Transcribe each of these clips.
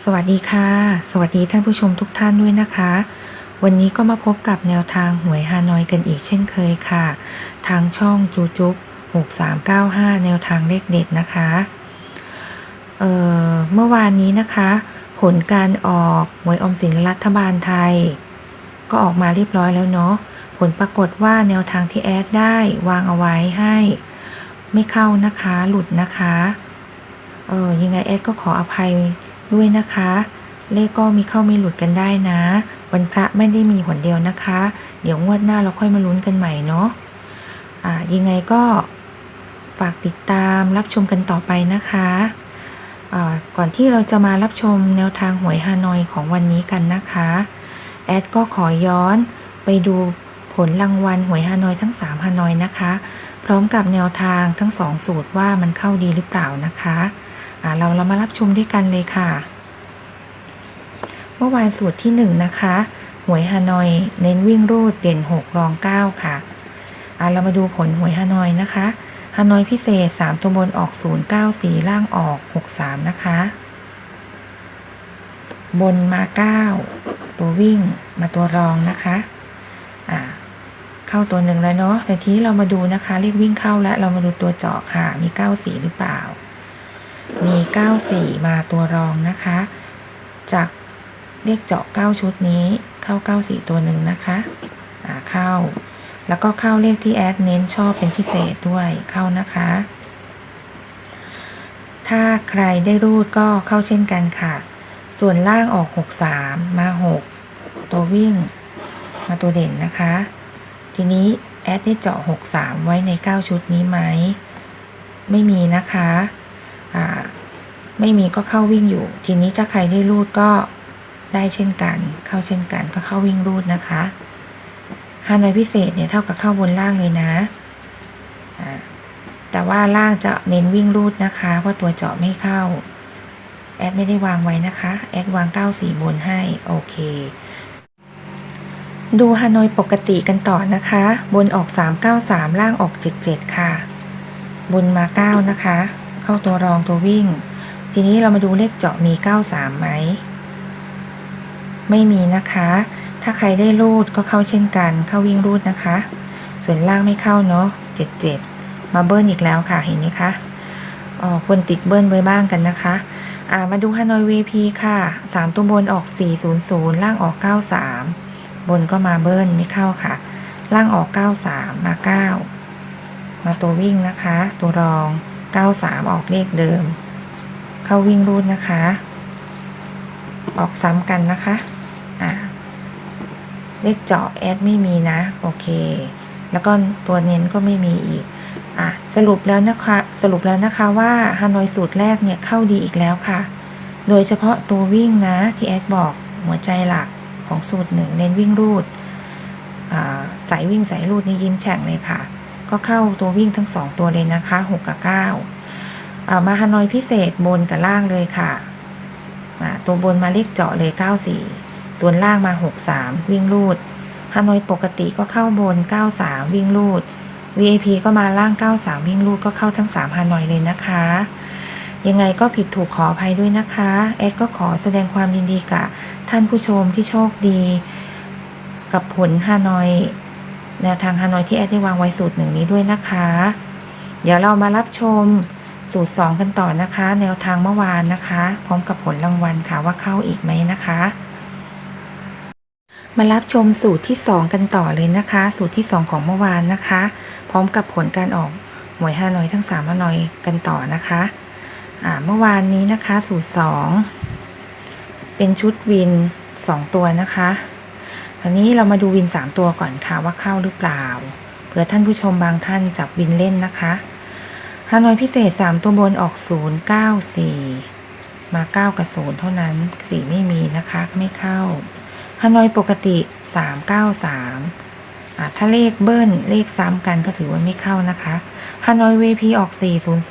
สวัสดีค่ะ สวัสดีท่านผู้ชมทุกท่านด้วยนะคะ วันนี้ก็มาพบกับแนวทางหวยฮานอยกันอีกเช่นเคยค่ะ ทางช่องจูจุ๊บ6395 แนวทางเลขเด็ดนะคะเเมื่อวานนี้นะคะ ผลการออกหวยออมสินรัฐบาลไทย ก็ออกมาเรียบร้อยแล้วเนาะผลปรากฏว่าแนวทางที่แอดได้วางเอาไว้ให้ ไม่เข้านะคะหลุดนะคะเออยังไงแอดก็ขออภัย ด้วยนะคะ เลขก็มีเข้ามีหลุดกันได้นะ วันพระไม่ได้มีหนเดียวนะคะ เดี๋ยวงวดหน้าเราค่อยมาลุ้นกันใหม่เนาะอ่ายังไงก็ฝากติดตามรับชมกันต่อไปนะคะก่อนที่เราจะมารับชมแนวทางหวยฮานอยของวันนี้กันนะคะ แอดก็ขอย้อนไปดูผลรางวัลหวยฮานอยทั้ง 3 ฮานอยนะคะ พร้อมกับแนวทางทั้ง 2 สูตรว่ามันเข้าดีหรือเปล่านะคะ เราเรามารับชมด้วยกันเลยค่ะ เมื่อวานสูตรที่ 1 นะคะ หวยฮานอย เน้นวิ่งรูดเด่น 6 รอง 9 ค่ะอ่าเรามาดูผลหวยฮานอยนะคะฮานอยพิเศษ 3 ตัวบนออก 0 9 4 ล่างออก 6 3 นะคะ บนมา 9 ตัววิ่งมาตัวรองนะคะอ่าเข้าตัวหนึ่งแล้วเนาะแต่ทีนี้เรามาดูนะคะ เลขวิ่งเข้าแล้วเรามาดูตัวเจาะค่ะ มี9 4หรือเปล่า มี 94 มาตัวรองนะคะ จากเลขเจาะ 9 ชุดนี้เข้า 94 ตัวหนึ่งนะคะอ่าเข้า แล้วก็เข้าเลขที่แอดเน้นชอบเป็นพิเศษด้วยเข้านะคะ ถ้าใครได้รูดก็เข้าเช่นกันค่ะ ส่วนล่างออก 63 มา 6 ตัววิ่งมาตัวเด่นนะคะ ทีนี้แอดได้เจาะ 63 ไว้ใน 9 ชุดนี้ไหม ไม่มีนะคะ ไม่มีก็เข้าวิ่งอยู่ ทีนี้ถ้าใครได้รูดก็ได้เช่นกัน เข้าเช่นกันก็เข้าวิ่งรูดนะคะฮานอยพิเศษเนี่ยเท่ากับเข้าบนล่างเลยนะ แต่ว่าล่างจะเน้นวิ่งรูดนะคะ เพราะตัวเจาะไม่เข้า แอดไม่ได้วางไว้นะคะ แอดวาง 94บนให้ โอเค ดูฮานอยปกติกันต่อนะคะ บนออก 393 ล่างออก 77 ค่ะ บนมา 9 นะคะ เข้าตัวรองตัววิ่ง ทีนี้เรามาดูเลขเจาะมี 93ไหม ไม่มีนะคะ ถ้าใครได้รูดก็เข้าเช่นกัน เข้าวิ่งรูดนะคะ ส่วนล่างไม่เข้าเนาะ77 มาเบิ้ลอีกแล้วค่ะ เห็นไหมคะอ๋อควรติดเบิ้ลไว้บ้างกันนะคะ อ่า มาดูฮานอย VP ค่ะ 3 ตัวบนออก 400 ล่างออก 93 บนก็มาเบิ้ลไม่เข้าค่ะ ล่างออก 93 มา 9 มาตัววิ่งนะคะ ตัวรอง 93 ออกเลขเดิม เข้าวิ่งรูดนะคะ ออกซ้ำกันนะคะอ่าเลขเจาะแอดไม่มีนะ โอเค แล้วก็ตัวเน้นก็ไม่มีอีกอะสรุปแล้วนะคะสรุปแล้วนะคะว่าฮานอยสูตรแรกเนี่ยเข้าดีอีกแล้วค่ะ โดยเฉพาะตัววิ่งนะที่แอดบอกหัวใจหลักของสูตรหนึ่งเน้นวิ่งรูดอ่าสายวิ่งสายรูดนี่ยิ้มแฉ่งเลยค่ะ ก็เข้าตัววิ่งทั้งสองตัวเลยนะคะ 6 กับ9อ่ามาฮานอยพิเศษบนกับล่างเลยค่ะ ตัวบนมาเลขเจาะเลย 94 ส่วนล่างมา 63 วิ่งรูดฮานอยปกติก็เข้าบน 93 วิ่งรูด VIP ก็มาล่าง 93 วิ่งรูดก็เข้าทั้ง3ฮานอยเลยนะคะ ยังไงก็ผิดถูกขออภัยด้วยนะคะ แอดก็ขอแสดงความยินดีกับท่านผู้ชมที่โชคดี กับผลฮานอย แนวทางฮานอยที่แอดได้วางไว้สูตรหนึ่งนี้ด้วยนะคะ เดี๋ยวเรามารับชมสูตร 2 กันต่อนะคะ แนวทางเมื่อวานนะคะ พร้อมกับผลรางวัลค่ะว่าเข้าอีกไหมนะคะ มารับชมสูตรที่ 2 กันต่อเลยนะคะ สูตรที่ 2 ของเมื่อวานนะคะ พร้อมกับผลการออกหวยฮานอยทั้ง3ฮานอยกันต่อนะคะอ่าเมื่อวานนี้นะคะสูตร 2 เป็นชุดวิน 2 ตัวนะคะ อันนี้เรามาดูวิน 3 ตัวก่อนค่ะว่าเข้าหรือเปล่า เผื่อท่านผู้ชมบางท่านจับวินเล่นนะคะฮานอยพิเศษ 3 ตัวบนออก 0 9 4 มา 9 กับ 0 เท่านั้น 4 ไม่มีนะคะไม่เข้าฮานอยปกติ 393 ถ้าเลขเบิ้ลเลขซ้ำกันก็ถือว่าไม่เข้านะคะฮานอย VP ออก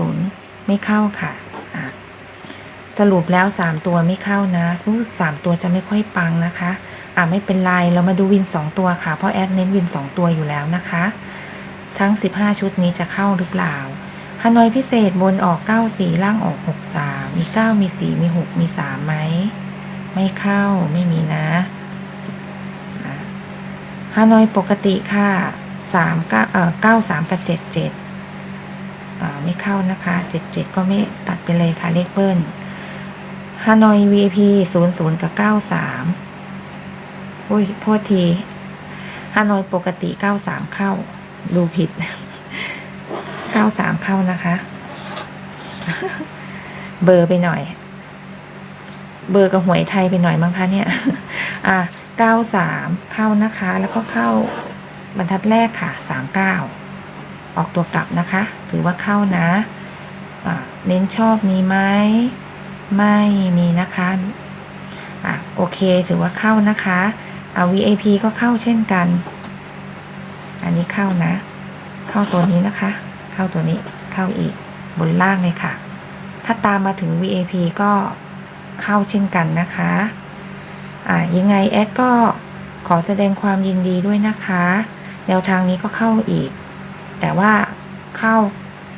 400 ไม่เข้าค่ะสรุปแล้ว 3 ตัวไม่เข้านะรู้สึก3ตัวจะไม่ค่อยปังนะคะ อ่าไม่เป็นไรเรามาดูวิน 2 ตัวค่ะ เพราะแอดเน้นวิน 2 ตัวอยู่แล้วนะคะ ทั้ง 15 ชุดนี้จะเข้าหรือเปล่าฮานอยพิเศษบนออก 94 ล่างออก 63 มี 9 มี 4 มี 6 มี 3 ไหม ไม่เข้าไม่มีนะฮานอยปกติค่ะ3 9เอ่อ93 กับ 77อ่าไม่เข้านะคะ 77 ก็ไม่ตัดไปเลยค่ะเลขเบิ้ลฮานอย VIP 00 กับ 93 อุ้ย โทษทีฮานอยปกติ93เข้า ดูผิด93เข้านะคะ เบอร์ไปหน่อย เบอร์กับหวยไทยไปหน่อยมั้งคะเนี่ย อะ93เข้านะคะ แล้วก็เข้าบรรทัดแรกค่ะ39ออกตัวกลับนะคะ ถือว่าเข้านะะเน้นชอบมีไหมไม่มีนะคะอะโอเค ถือว่าเข้านะคะ เอา VIP ก็เข้าเช่นกัน อันนี้เข้านะ เข้าตัวนี้นะคะ เข้าตัวนี้เข้าอีกบนล่างเลยค่ะ ถ้าตามมาถึง VIP ก็เข้าเช่นกันนะคะ อ่ายังไงแอดก็ขอแสดงความยินดีด้วยนะคะ แนวทางนี้ก็เข้าอีก แต่ว่าเข้า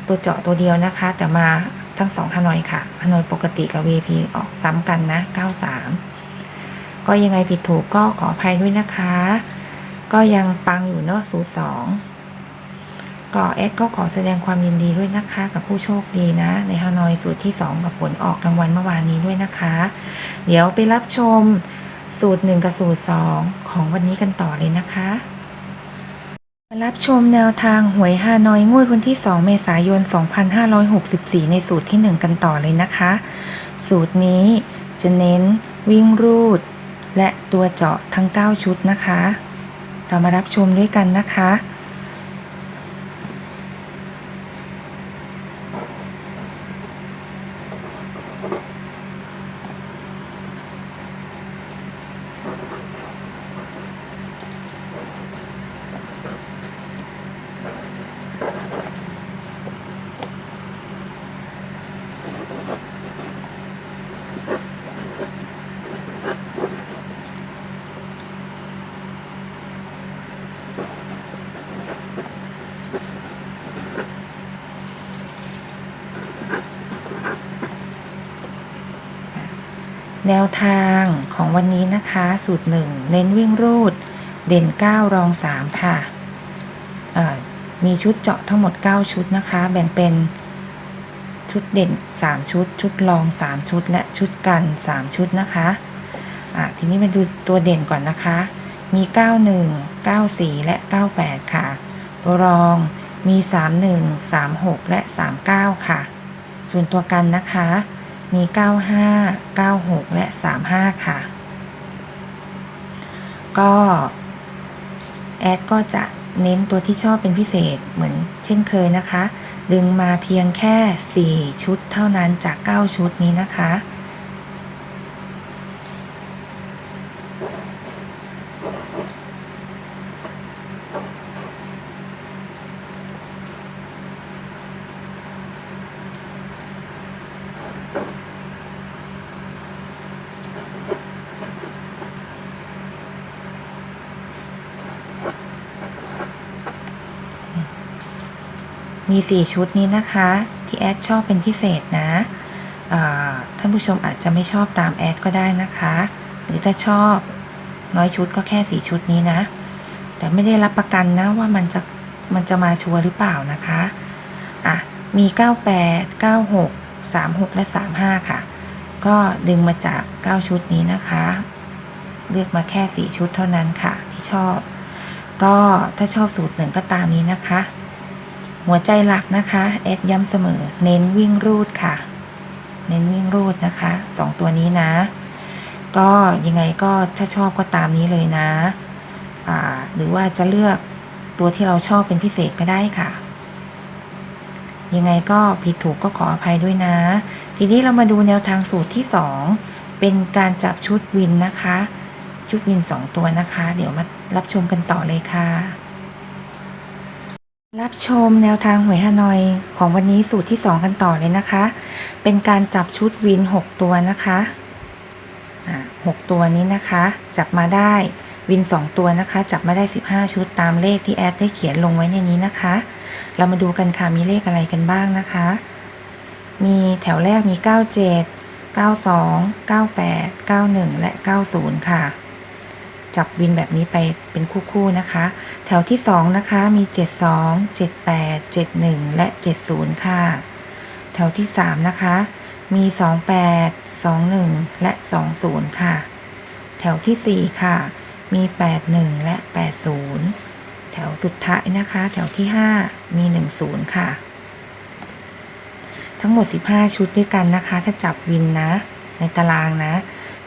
ตัวเจาะตัวเดียวนะคะ แต่มาทั้งสองฮานอยค่ะฮานอยปกติกับ VIP ออกซ้ำกันนะ 93 ก็ยังไงผิดถูกก็ขออภัยด้วยนะคะ ก็ยังปังอยู่เนาะสูตรสองก็แอดก็ขอแสดงความยินดีด้วยนะคะ กับผู้โชคดีนะ ในฮานอยสูตรที่ 2 กับผลออกรางวัลเมื่อวานนี้ด้วยนะคะ เดี๋ยวไปรับชมสูตร 1 กับสูตร 2 ของวันนี้กันต่อเลยนะคะมารับชมแนวทางหวยฮานอยงวดวันที่ 2 เมษายน 2564 ในสูตรที่ 1 กันต่อเลยนะคะ สูตรนี้จะเน้นวิ่งรูด และตัวเจาะทั้ง 9 ชุดนะคะ เรามารับชมด้วยกันนะคะ แนวทางของวันนี้นะคะ สูตรหนึ่งเน้นวิ่งรูด เด่น 9 รอง 3 ค่ะ มีชุดเจาะทั้งหมด 9 ชุดนะคะ แบ่งเป็นชุดเด่น 3 ชุด ชุดรอง 3 ชุด และชุดกัน 3 ชุดนะคะะทีนี้มาดูตัวเด่นก่อนนะคะ มี 91 94 และ 98 ค่ะ ตัวรองมี 31 36 และ 39 ค่ะ ส่วนตัวกันนะคะ มี 95 96 และ 35 ค่ะ ก็แอดก็จะเน้นตัวที่ชอบเป็นพิเศษเหมือนเช่นเคยนะคะ ดึงมาเพียงแค่ 4 ชุดเท่านั้นจาก 9 ชุดนี้นะคะ มี 4 ชุดนี้นะคะ ที่แอดชอบเป็นพิเศษนะท่านผู้ชมอาจจะไม่ชอบตามแอดก็ได้นะคะ หรือถ้าชอบน้อยชุดก็แค่ 4 ชุดนี้นะ แต่ไม่ได้รับประกันนะว่ามันจะมันจะมาชัวร์หรือเปล่านะคะอะมี 98 96 36 และ 35 ค่ะ ก็ดึงมาจาก 9 ชุดนี้นะคะ เลือกมาแค่ 4 ชุดเท่านั้นค่ะ ที่ชอบ ก็ถ้าชอบสูตรหนึ่งก็ตามนี้นะคะ หัวใจหลักนะคะแอดย้ำเสมอ เน้นวิ่งรูดค่ะ เน้นวิ่งรูดนะคะสองตัวนี้นะ ก็ยังไงก็ถ้าชอบก็ตามนี้เลยนะหรือว่าจะเลือกตัวที่เราชอบเป็นพิเศษก็ได้ค่ะ ยังไงก็ผิดถูกก็ขออภัยด้วยนะ ทีนี้เรามาดูแนวทางสูตรที่ 2 เป็นการจับชุดวินนะคะ ชุดวิน 2 ตัวนะคะ เดี๋ยวมารับชมกันต่อเลยค่ะ รับชมแนวทางหวยฮานอยของวันนี้สูตรที่ 2 กันต่อเลยนะคะ เป็นการจับชุดวิน 6 ตัวนะคะอ่า6ตัวนี้นะคะ จับมาได้วิน 2 ตัวนะคะ จับมาได้ 15 ชุดตามเลขที่แอดได้เขียนลงไว้ในนี้นะคะ เรามาดูกันค่ะมีเลขอะไรกันบ้างนะคะ มีแถวแรกมี 97 92 98 91 และ 90 ค่ะ จับวินแบบนี้ไปเป็นคู่ๆนะคะ แถวที่ 2 นะคะมี 72 78 71 และ 70 ค่ะ แถวที่ 3 นะคะ มี 28 21 และ 20 ค่ะ แถวทีสี่ 4 ค่ะ มี 81 และ 80 แถวสุดท้ายนะคะ แถวที่ 5 มี 10 ค่ะ ทั้งหมด 15 ชุดด้วยกันนะคะ ถ้าจับวินนะ ในตารางนะ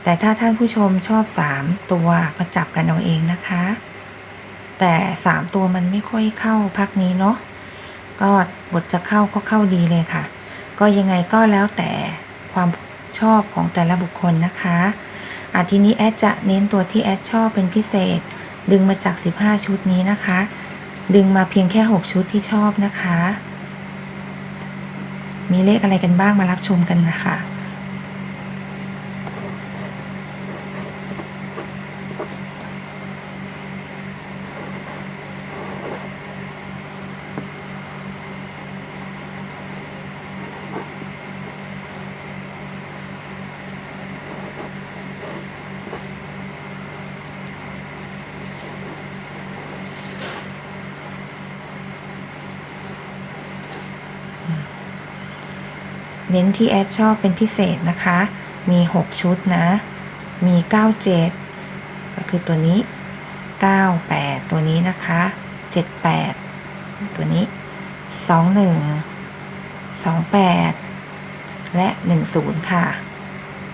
แต่ถ้าท่านผู้ชมชอบ 3 ตัวก็จับกันเอาเองนะคะ แต่ 3 ตัวมันไม่ค่อยเข้าพักนี้เนาะก็บทจะเข้าก็เข้าดีเลยค่ะ ก็ยังไงก็แล้วแต่ความชอบของแต่ละบุคคลนะคะอาทีนี้แอดจะเน้นตัวที่แอดชอบเป็นพิเศษ ดึงมาจาก 15 ชุดนี้นะคะ ดึงมาเพียงแค่ 6 ชุดที่ชอบนะคะ มีเลขอะไรกันบ้างมารับชมกันนะคะ น้นที่แอดชอบเป็นพิเศษนะคะ มี 6 ชุดนะ มี 97 ก็คือตัวนี้ 98 ตัวนี้นะคะ 78 ตัวนี้ 21 28 และ 10 ค่ะ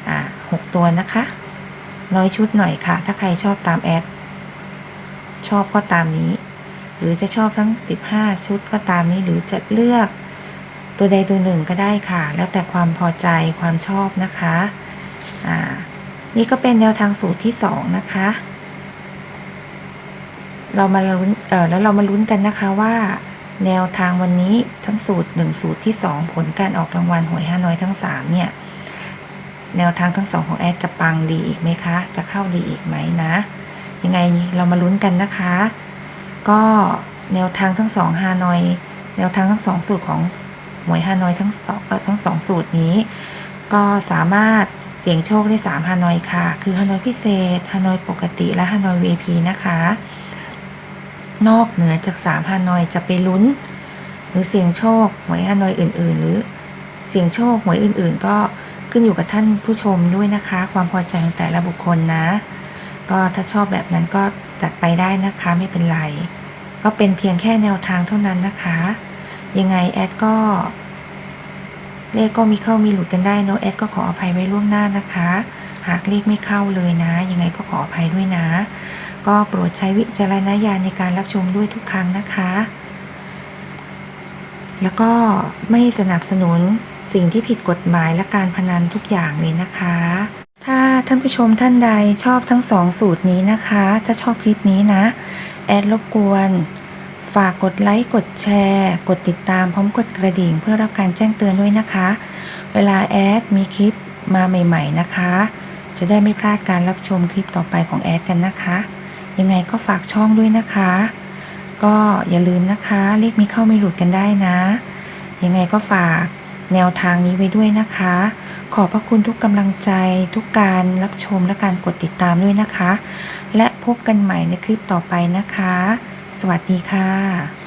อ่า6ตัวนะคะ น้อยชุดหน่อยค่ะ ถ้าใครชอบตามแอด ชอบก็ตามนี้ หรือจะชอบทั้ง 15 ชุดก็ตามนี้ หรือจะเลือก ตัวใดตัวหนึ่งก็ได้ค่ะ แล้วแต่ความพอใจความชอบนะคะอ่านี่ก็เป็นแนวทางสูตรที่สองนะคะ เรามาลุ้นเออแล้วเรามาลุ้นกันนะคะว่า แนวทางวันนี้ทั้งสูตรหนึ่งสูตรที่สองผลการออกรางวัลหวยฮานอยทั้งสามเนี่ยแนวทางทั้งสองของแอดจะปังดีอีกไหมคะ จะเข้าดีอีกไหมนะ ยังไงเรามาลุ้นกันนะคะ ก็แนวทางทั้งสองฮานอย แนวทางทั้งสองสูตรของ หวยฮานอยทั้งสองทั้งสองสูตรนี้ ก็สามารถเสี่ยงโชคได้3ฮานอยค่ะ คือฮานอยพิเศษฮานอยปกติและฮานอย VIP นะคะ นอกเหนือจาก3ฮานอยจะไปลุ้น หรือเสี่ยงโชคหวยฮานอยอื่น ๆ หรือเสี่ยงโชคหวยอื่น ๆ ก็ขึ้นอยู่กับท่านผู้ชมด้วยนะคะ ความพอใจของแต่ละบุคคลนะ ก็ถ้าชอบแบบนั้นก็จัดไปได้นะคะไม่เป็นไร ก็เป็นเพียงแค่แนวทางเท่านั้นนะคะ ยังไงแอดก็ เลขก็มีเข้ามีหลุดกันได้เนอะแอดก็ขออภัยไว้ล่วงหน้านะคะ หากเลขไม่เข้าเลยนะ ยังไงก็ขออภัยด้วยนะ ก็โปรดใช้วิจารณญาณในการรับชมด้วยทุกครั้งนะคะ แล้วก็ไม่สนับสนุนสิ่งที่ผิดกฎหมายและการพนันทุกอย่างเลยนะคะถ้าท่านผู้ชมท่านใดชอบทั้งสองสูตรนี้นะคะ ถ้าชอบคลิปนี้นะ แอดรบกวน ฝากกดไลค์ กดแชร์ กดติดตามพร้อมกดกระดิ่ง เพื่อรับการแจ้งเตือนด้วยนะคะ เวลาแอดมีคลิปมาใหม่ ๆนะคะ จะได้ไม่พลาดการรับชมคลิปต่อไปของแอดกันนะคะ ยังไงก็ฝากช่องด้วยนะคะ ก็อย่าลืมนะคะ เลขมีเข้าไม่หลุดกันได้นะ ยังไงก็ฝากแนวทางนี้ไว้ด้วยนะคะ ขอบพระคุณทุกกำลังใจ ทุกการรับชมและการกดติดตามด้วยนะคะ และพบกันใหม่ในคลิปต่อไปนะคะ สวัสดีค่ะ